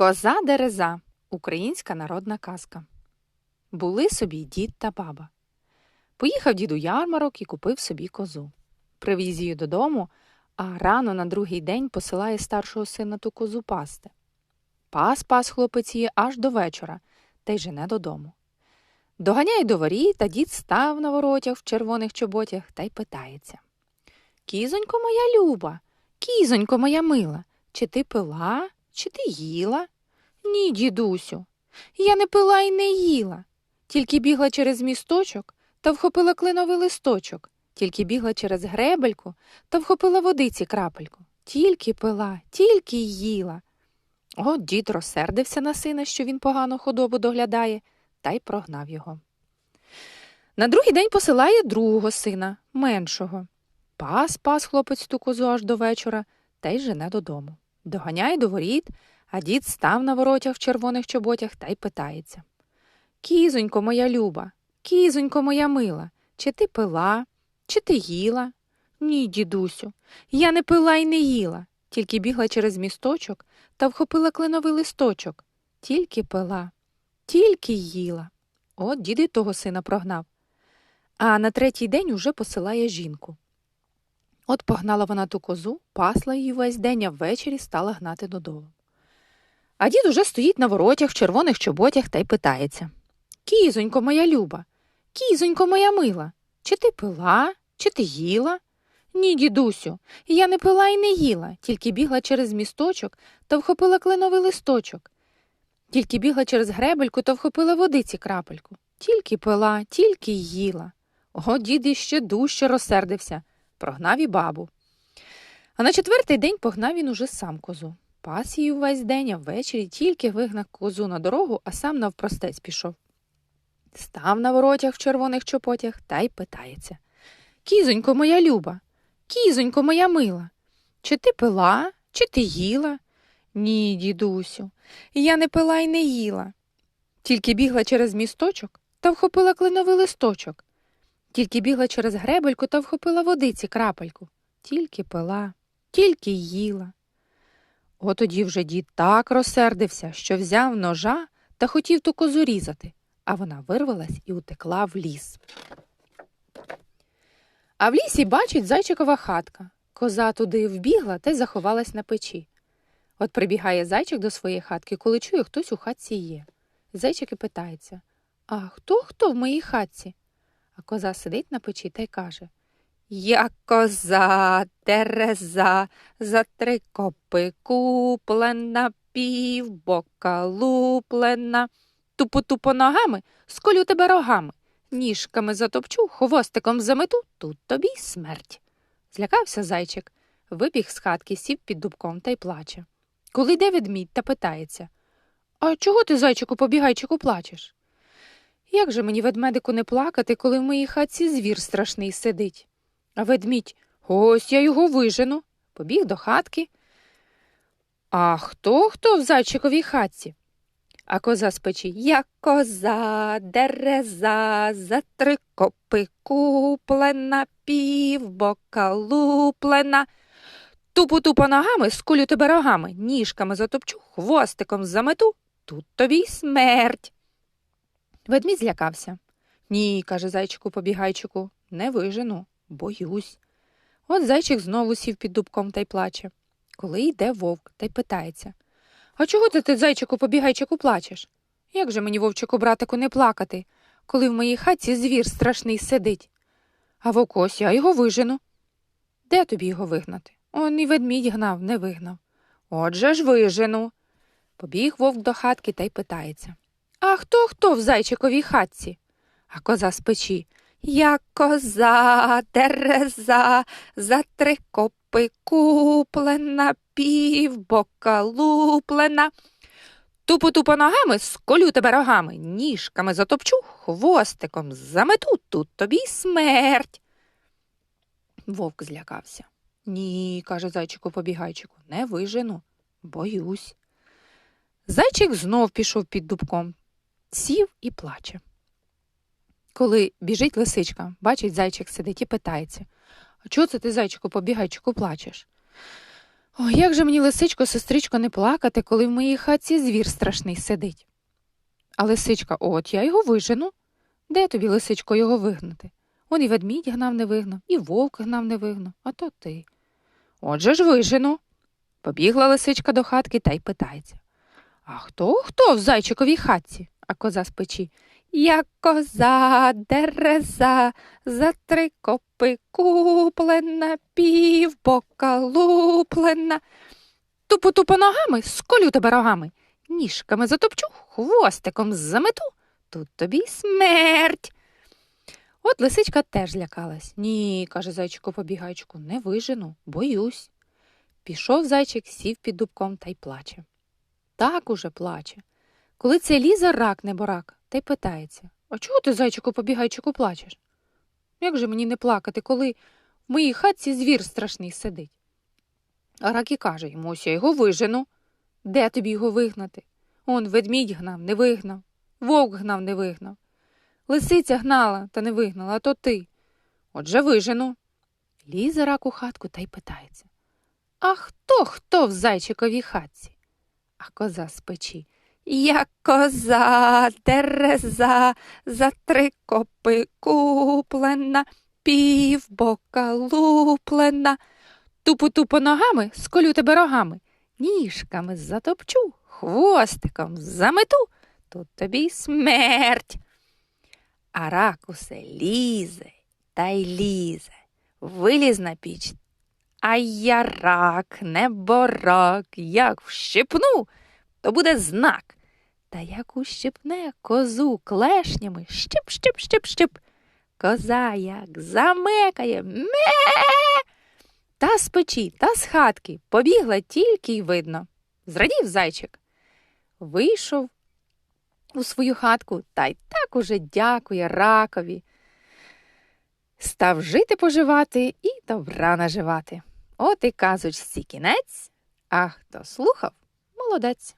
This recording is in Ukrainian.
Коза дереза українська народна казка. Були собі дід та баба. Поїхав дід у ярмарок і купив собі козу. Привіз її додому, а рано на другий день посилає старшого сина ту козу пасти. Пас пас хлопець її аж до вечора та й жене додому. Доганяє до воріт, та дід став на воротях в червоних чоботях та й питається. Кізонько моя люба, кізонько моя мила, чи ти пила, чи ти їла? Ні, дідусю, я не пила і не їла, тільки бігла через місточок та вхопила кленовий листочок, тільки бігла через гребельку та вхопила водиці крапельку. Тільки пила, тільки їла. От дід розсердився на сина, що він погано худобу доглядає, та й прогнав його. На другий день посилає другого сина, меншого. Пас пас хлопець ту козу аж до вечора та й жене додому. Доганяє до воріт, а дід став на воротях в червоних чоботях та й питається. Кізонько моя люба, кізонько моя мила, чи ти пила, чи ти їла? Ні, дідусю, я не пила й не їла, тільки бігла через місточок та вхопила кленовий листочок. Тільки пила, тільки їла. От дід і того сина прогнав. А на третій день уже посилає жінку. От погнала вона ту козу, пасла її весь день, а ввечері стала гнати додому. А дід уже стоїть на воротях в червоних чоботях та й питається Кізонько моя люба, кізонько моя мила, чи ти пила, чи ти їла? Ні, дідусю, я не пила і не їла, тільки бігла через місточок та вхопила кленовий листочок. Тільки бігла через гребельку та вхопила водиці крапельку. Тільки пила, тільки їла. О, дід іще дужче розсердився, прогнав і бабу. А на четвертий день погнав він уже сам козу. Пас її увесь день, а ввечері тільки вигнав козу на дорогу, а сам навпростець пішов. Став на воротях в червоних чопотях та й питається Кізонько моя люба, кізонько моя мила, чи ти пила, чи ти їла? Ні, дідусю, я не пила й не їла. Тільки бігла через місточок та вхопила кленовий листочок. Тільки бігла через гребельку та вхопила водиці крапельку. Тільки пила, тільки їла. От тоді вже дід так розсердився, що взяв ножа та хотів ту козу різати, а вона вирвалась і утекла в ліс. А в лісі бачить зайчикова хатка. Коза туди вбігла та й заховалась на печі. От прибігає зайчик до своєї хатки, коли чує, хтось у хатці є. Зайчик і питається А хто хто в моїй хатці? А коза сидить на печі та й каже Я коза, тереза, за три копи куплена, півбока луплена. Тупо-тупо ногами, сколю тебе рогами. Ніжками затопчу, хвостиком замету, тут тобі смерть. Злякався зайчик, вибіг з хатки, сів під дубком та й плаче. Коли йде ведмідь та питається А чого ти, зайчику, побігайчику, плачеш? Як же мені ведмедику не плакати, коли в моїй хатці звір страшний сидить? А ведмідь ось я його вижену. Побіг до хатки. А хто хто в зайчиковій хатці? А коза з печі Я коза, дереза, за три копи куплена, півбока луплена. Тупу тупо ногами, скулю тебе рогами, ніжками затопчу, хвостиком замету, тут тобі й смерть. Ведмідь злякався. Ні, каже зайчику побігайчику, не вижену, боюсь. От зайчик знову сів під дубком та й плаче. Коли йде вовк та й питається А чого ти, ти, зайчику побігайчику, плачеш? Як же мені, вовчику, братику, не плакати, коли в моїй хаті звір страшний сидить? А вовк ось я його вижену. Де тобі його вигнати? Он і ведмідь гнав, не вигнав. Отже ж вижену. Побіг вовк до хатки та й питається А хто хто в зайчиковій хатці? А коза з печі. Я коза, дереза, за три копи куплена, півбока луплена. Тупо тупо ногами сколю тебе рогами, ніжками затопчу, хвостиком замету, тут тобі смерть. Вовк злякався. Ні, каже зайчику побігайчику, не вижену, боюсь. Зайчик знов пішов під дубком, сів і плаче. Коли біжить лисичка, бачить, зайчик сидить і питається А чого це ти, зайчику, побігайчику, плачеш? Ой, як же мені, лисичко, сестричко, не плакати, коли в моїй хатці звір страшний сидить. А лисичка, от я його вижену. Де тобі, лисичко, його вигнати? Он і ведмідь гнав не вигнав, і вовк гнав не вигнав, а то ти. Отже ж вижену. Побігла лисичка до хатки та й питається. А хто хто в зайчиковій хатці? А коза з печі. Я коза, дереза, за три копи куплена, півбока луплена. Тупо-тупо ногами, сколю тебе рогами, ніжками затопчу, хвостиком замету, тут тобі смерть. От лисичка теж лякалась. Ні, каже зайчику побігайчику, не вижену, боюсь. Пішов зайчик, сів під дубком та й плаче. Так уже плаче. Коли це ліза рак не борак, та й питається А чого ти, зайчику побігайчику, плачеш? Як же мені не плакати, коли в моїй хатці звір страшний сидить? А рак і каже йому, ось я його вижену. Де тобі його вигнати? Он ведмідь гнав, не вигнав, вовк гнав, не вигнав. Лисиця гнала та не вигнала, а то ти. Отже вижену. Лізе рак у хатку та й питається. А хто хто в зайчиковій хатці? А коза з печі. Я коза, дереза, за три копи куплена, півбока луплена. Тупо-тупо ногами сколю тебе рогами, ніжками затопчу, хвостиком замету, тут тобі смерть. А рак усе лізе та й лізе, виліз на піч. А я рак, не борак, як вщипну, то буде знак. Та як ущипне козу клешнями, щип, щип, щип, щип. Коза як замекає, ме. Та з печі, та з хатки побігла тільки й видно. Зрадів зайчик. Вийшов у свою хатку та й так уже дякує ракові. Став жити поживати і добра наживати. От і казочці кінець, а хто слухав, молодець.